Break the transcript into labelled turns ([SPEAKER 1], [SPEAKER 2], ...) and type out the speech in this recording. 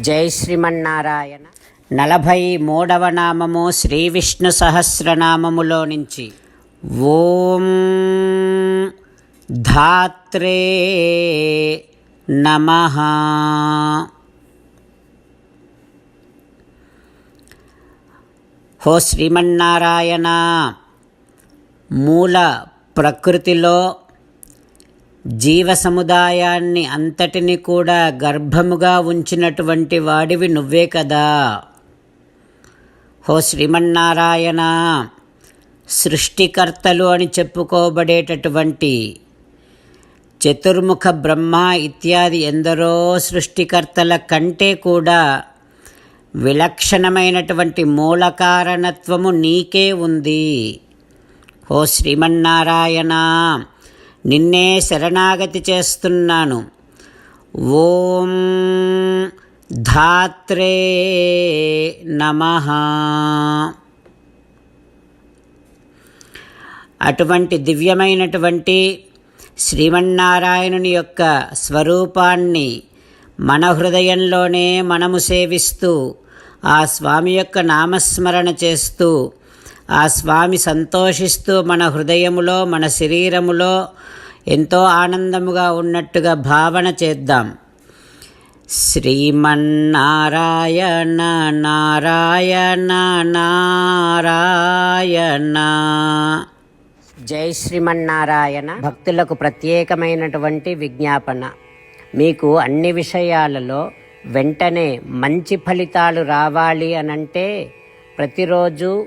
[SPEAKER 1] జై శ్రీమన్నారాయణ. నలభై మూడవ నామము శ్రీ విష్ణు సహస్రనామములో నుంచి. ఓం ధాత్రే నమ. హో శ్రీమన్నారాయణ మూల ప్రకృతిలో జీవ సముదాయాన్ని అంతటిని కూడా గర్భముగా ఉంచినటువంటి వాడివి నువ్వే కదా. హో శ్రీమన్నారాయణ సృష్టికర్తలు అని చెప్పుకోబడేటటువంటి చతుర్ముఖ బ్రహ్మ ఇత్యాది ఎందరో సృష్టికర్తల కంటే కూడా విలక్షణమైనటువంటి మూల కారణత్వము నీకే ఉంది. ఓ శ్రీమన్నారాయణ నిన్నే శరణాగతి చేస్తున్నాను. ఓం ధాత్రే నమ. అటువంటి దివ్యమైనటువంటి శ్రీమన్నారాయణుని యొక్క స్వరూపాన్ని మన హృదయంలోనే మనము సేవిస్తూ ఆ స్వామి యొక్క నామస్మరణ చేస్తూ ఆ స్వామి సంతోషిస్తూ మన హృదయములో మన శరీరములో ఎంతో ఆనందముగా ఉన్నట్టుగా భావన చేద్దాం. శ్రీమన్నారాయణ నారాయణ నారాయణ. జై శ్రీమన్నారాయణ. భక్తులకు ప్రత్యేకమైనటువంటి విజ్ఞాపన. మీకు అన్ని విషయాలలో వెంటనే మంచి ఫలితాలు రావాలి అనంటే ప్రతిరోజు